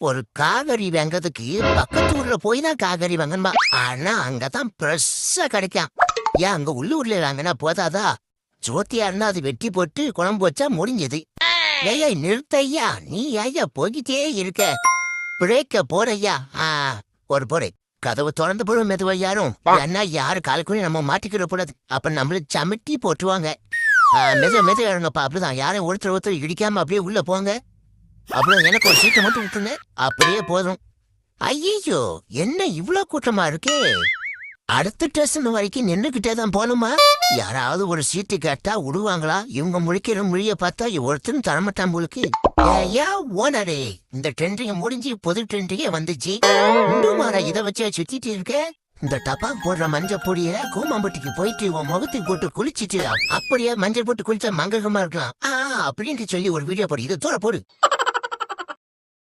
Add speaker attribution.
Speaker 1: ஒரு காகரி வாங்கறதுக்கு பக்கத்து ஊர்ல போய் தான் காகரி வாங்கணுமா ஆனா அங்கதான் ஃப்ரெஷ்ஷா கிடைக்கும். ஏன் அங்க உள்ளூர்ல வாங்கினா போதாதா? ஜோத்தியா இருந்தா அது வெட்டி போட்டு குழம்பு வச்சா முடிஞ்சது. ஏய் நிறுத்தையா? நீ ஐயா போய்கிட்டே இருக்க. பிரேக்க போறையா ஆ ஒரு போறே கதவு திறந்து போடும் மெதுவா யாரும். ஏன்னா யாரு காலுக்குள்ளே நம்ம மாட்டிக்கிற கூடாது. அப்ப நம்மள சமிட்டி போட்டுருவாங்க. ஆ, மெது மெது இறங்கப்பா. அப்படிதான். யாரும் ஒருத்தர் ஒருத்தர் இடிக்காம அப்படியே உள்ள போங்க. அப்புறம் எனக்கு ஒரு சீட்டை மட்டும் விட்டுருங்க. அப்படியே போதும். ஐயோ என்ன இவ்ளோ கூட்டமா இருக்கே? அடுத்த ஸ்டேஷன் வரைக்கும் நின்றுக்கிட்டே தான் போகணுமா யாராவது ஒரு சீட்டு கேட்டா விடுவாங்களா இவங்க முழிக்கிற மொழிய பார்த்தா ஒருத்தரும் தரமாட்டான் போலுக்கு. ஏயா ஓனரே இந்த ட்ரெண்டிங்க முடிஞ்சு பொது ட்ரெண்டிங்கே வந்துச்சு. இன்னுமாடா இதை வச்சு சுத்திட்டு இருக்க? இந்த டப்பா போடுற மஞ்சள் பொடிய கூமாம்பட்டிக்கு போயிட்டு உன் முகத்துக்கு போட்டு குளிச்சிட்டு அப்படியே மஞ்சள் போட்டு குளிச்சா மங்ககமா இருக்கலாம். ஆ அப்படின்ட்டு சொல்லி ஒரு வீடியோ போடு. இதை தூர போடு.